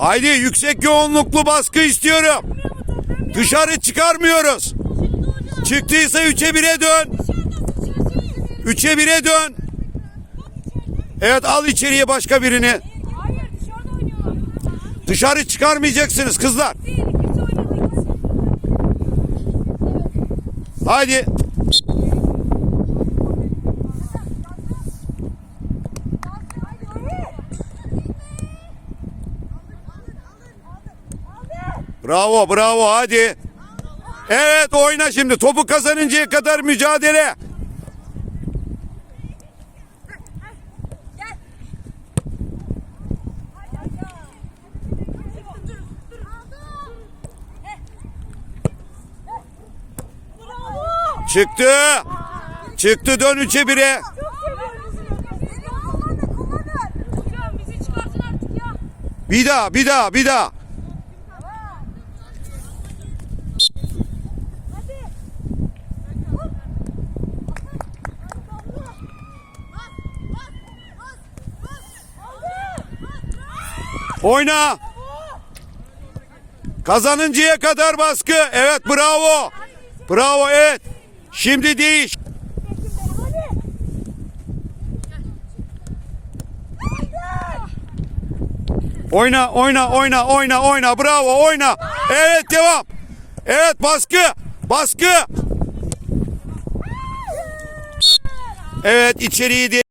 Haydi yüksek yoğunluklu baskı istiyorum. Dışarı çıkarmıyoruz. Çıktıysa 3'e 1'e dön. 3'e 1'e dön. Evet al içeriye başka birini. Dışarı çıkarmayacaksınız kızlar. Haydi. Bravo bravo hadi. Evet oyna şimdi topu kazanıncaya kadar mücadele. Çıktı. Çıktı dön 3'e 1'e. Hocam bizi çıkartın artık ya. Bir daha bir daha bir daha. Oyna. Kazanıncaya kadar baskı. Evet bravo. Bravo evet. Şimdi değiş. Oyna oyna oyna oyna oyna bravo oyna. Evet devam. Evet baskı. Baskı. Evet içeriği de